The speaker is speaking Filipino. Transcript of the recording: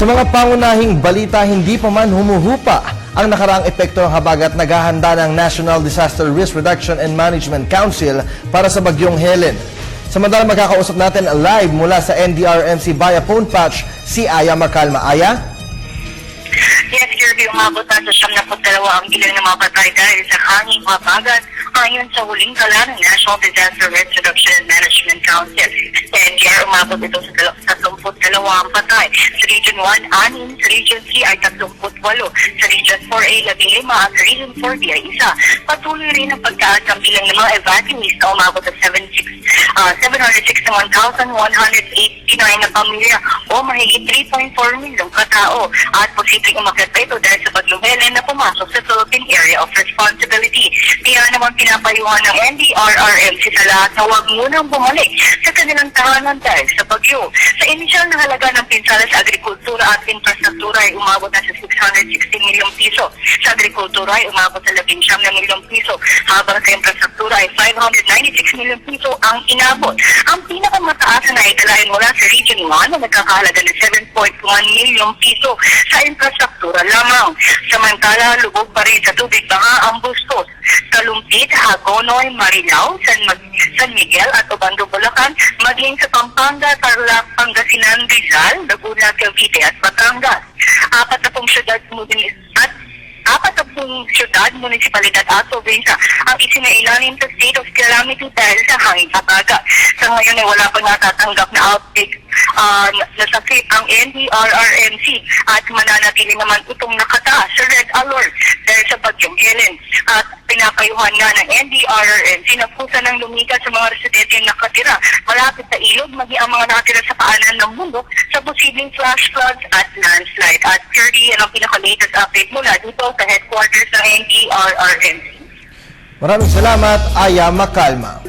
Sa mga pangunahing balita, hindi pa man humuhupa ang nakaraang epekto ng habagat naghahanda ng National Disaster Risk Reduction and Management Council para sa bagyong Helen. Samantala magkakausap natin live mula sa NDRMC Baya Phone Patch si Aya Makalma. Aya? Yes, Kirby, umabot sa siyam na pagdalawa ang ilang ng mga patay dahil sa hanging habagat ayon sa huling tala ng National Disaster Risk Reduction and Management Council. Sa NDR, umabot ito sa dalawang patay. Sa Region 1, anin. Sa Region 3 ay 38. Sa Region 4A, 15. At sa Region 4B ay isa. Patuloy rin ang pagtaas ng bilang ng mga evacuees na umabot sa 76, 761,189 na pamilya o mahigit 3.4 milyong katao. At posibleng umakit ito dahil sa paglumelo Area of Responsibility. Kaya naman pinapayuhan ng NDRRMC sa lahat na huwag munang bumalik sa kanilang tahanan dahil sa bagyo. Sa inisyal na halaga ng pinsala sa agrikultura at infrastruktura ay umabot na sa 660 milyong piso. Sa agrikultura ay umabot sa 19 na milyong piso, habang sa infrastruktura ay 596 milyong piso ang inabot. Ang pinakamataas na italain mula sa Region 1 na nagkakahalaga ng 7.1 milyong piso sa infrastruktura lamang. Samantala, lubog pa rin sa tubig baka ang Bustos, Talumpit, Hagonoy, Marilao, San, Mag- San Miguel at Obando, Bulacan, maging sa Pampanga, Tarlac, Pangasinan, Rizal, Laguna, Cavite at Batangas. Apat na pong syudad at apat na pong syudad, munisipalidad at probinsya ang isinailalim sa state of calamity dahil sa hangin habagat. Sa ngayon ay wala pang natatanggap na outbreak uh, na sakit ang NDRRMC at mananatili naman itong nakataas sa red alert dahil sa bagyong. At pinapayuhan nga ng NDRRMC na pusa ng lumikas sa mga residente yung nakatira malapit sa ilog, maging ang mga nakatira sa paanan ng mundo sa posibleng flash floods at landslide. At Kirby, yan ang pinaka-latest update mula dito sa headquarters ng NDRRMC. Maraming salamat, Aya Makalma.